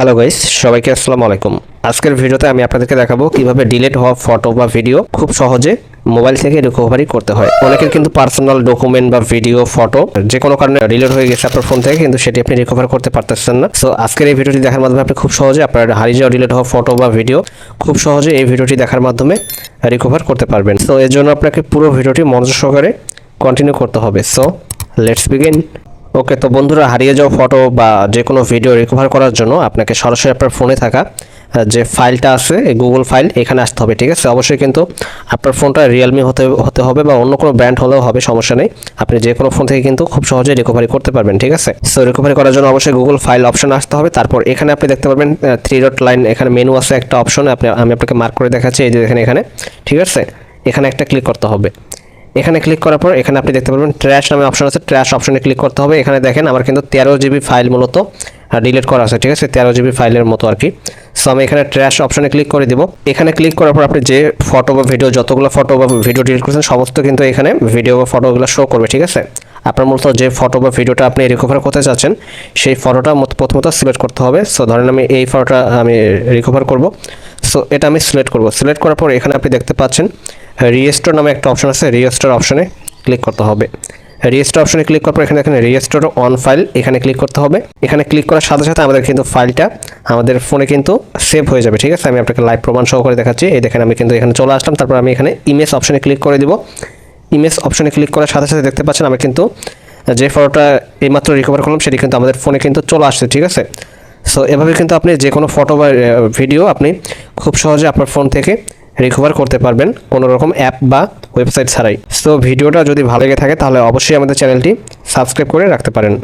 Hello guys সবাইকে আসসালামু আলাইকুম। আজকের ভিডিওতে আমি আপনাদেরকে দেখাবো কীভাবে ডিলিট হওয়া ফটো বা ভিডিও খুব সহজে মোবাইল থেকে রিকভারি করতে হয়। অনেকের কিন্তু পার্সোনাল ডকুমেন্ট বা ভিডিও ফটো যে কোনো কারণে ডিলিট হয়ে গেছে আপনার ফোন থেকে, কিন্তু সেটি আপনি রিকভার করতে পারতেছেন না। সো আজকের এই ভিডিওটি দেখার মাধ্যমে আপনি খুব সহজে আপনার হারিয়ে যাওয়া ডিলিট হওয়া ফটো বা ভিডিও খুব সহজে এই ভিডিওটি দেখার মাধ্যমে রিকভার করতে পারবেন। সো এর জন্য আপনাকে পুরো ভিডিওটি মনোযোগ সহকারে কন্টিনিউ করতে হবে। সো লেটস বিগিন ওকে তো বন্ধুরা, হারিয়ে যাওয়া ফটো বা যে কোনো ভিডিও রিকভার করার জন্য আপনাকে সরাসরি আপনার ফোনে থাকা যে ফাইলটা এই গুগল ফাইল এখানে আসতে হবে, ঠিক আছে? অবশ্যই কিন্তু আপনার ফোনটা রিয়েলমি হতে হতে হবে বা অন্য কোনো ব্র্যান্ড হলেও হবে, সমস্যা নেই। আপনি যে কোনো ফোন থেকে কিন্তু খুব সহজে রিকভারি করতে পারবেন, ঠিক আছে? সো রিকভারি করার জন্য অবশ্যই গুগল ফাইল অপশন আসতে হবে। তারপর এখানে আপনি দেখতে পারবেন থ্রি ডট লাইন এখানে মেনু আছে একটা অপশন আপনি, আমি আপনাকে মার্ক করে দেখাচ্ছি, এই যে দেখেন এখানে, ঠিক আছে? এখানে একটা ক্লিক করতে হবে। এখানে ক্লিক করার পর এখানে আপনি দেখতে পারবেন ট্র্যাশ নামে অপশন আছে। ট্র্যাশ অপশনে ক্লিক করতে হবে। এখানে দেখেন আমার কিন্তু তেরো জিবি ফাইল মূলত ডিলিট করা আছে, ঠিক আছে? তেরো জিবি ফাইলের মতো আর কি। সো আমি এখানে ট্র্যাশ অপশনে ক্লিক করে দিব। এখানে ক্লিক করার পর আপনি যে ফটো বা ভিডিও যতগুলো ফটো বা ভিডিও ডিলিট করেছেন, সমস্ত কিন্তু এখানে ভিডিও বা ফটোগুলো শো করবে, ঠিক আছে? আপনার মূলত যে ফটো বা ভিডিওটা আপনি রিকভার করতে চাচ্ছেন, সেই ফটোটা মত- প্রথমত সিলেক্ট করতে হবে। সো ধরেন আমি এই ফটোটা আমি রিকভার করব। সো এটা আমি সিলেক্ট করব। সিলেক্ট করার পর এখানে আপনি দেখতে পাচ্ছেন রিয়েস্টোর নামে একটা অপশন আছে রিয়েস্টোর অপশনে ক্লিক করতে হবে। রিয়েস্টোর অপশনে ক্লিক করার পর এখানে এখানে রিয়েস্টোর অন ফাইল এখানে ক্লিক করতে হবে। এখানে ক্লিক করার সাথে সাথে আমাদের কিন্তু ফাইলটা আমাদের ফোনে কিন্তু সেভ হয়ে যাবে, ঠিক আছে? আমি আপনাকে লাইভ প্রমাণ সহকারে দেখাচ্ছি। এই দেখেন আমি কিন্তু এখানে চলে আসলাম, তারপর আমি এখানে ইমেজ অপশনে ক্লিক করে দিব। ইমেজ অপশনে ক্লিক করার সাথে সাথে দেখতে পাচ্ছেন আমি কিন্তু যে ফটোটা এইমাত্র রিকভার করলাম, সেটি কিন্তু আমাদের ফোনে কিন্তু চলে আসছে, ঠিক আছে? সো এভাবে কিন্তু আপনি যে কোনো ফটো বা ভিডিও আপনি খুব সহজে আপনার ফোন থেকে রিকভার করতে পারবেন কোনো রকম অ্যাপ বা ওয়েবসাইট ছাড়াই। সো ভিডিওটা যদি ভালো লেগে থাকে, তাহলে অবশ্যই আমাদের চ্যানেলটি সাবস্ক্রাইব করে রাখতে পারেন।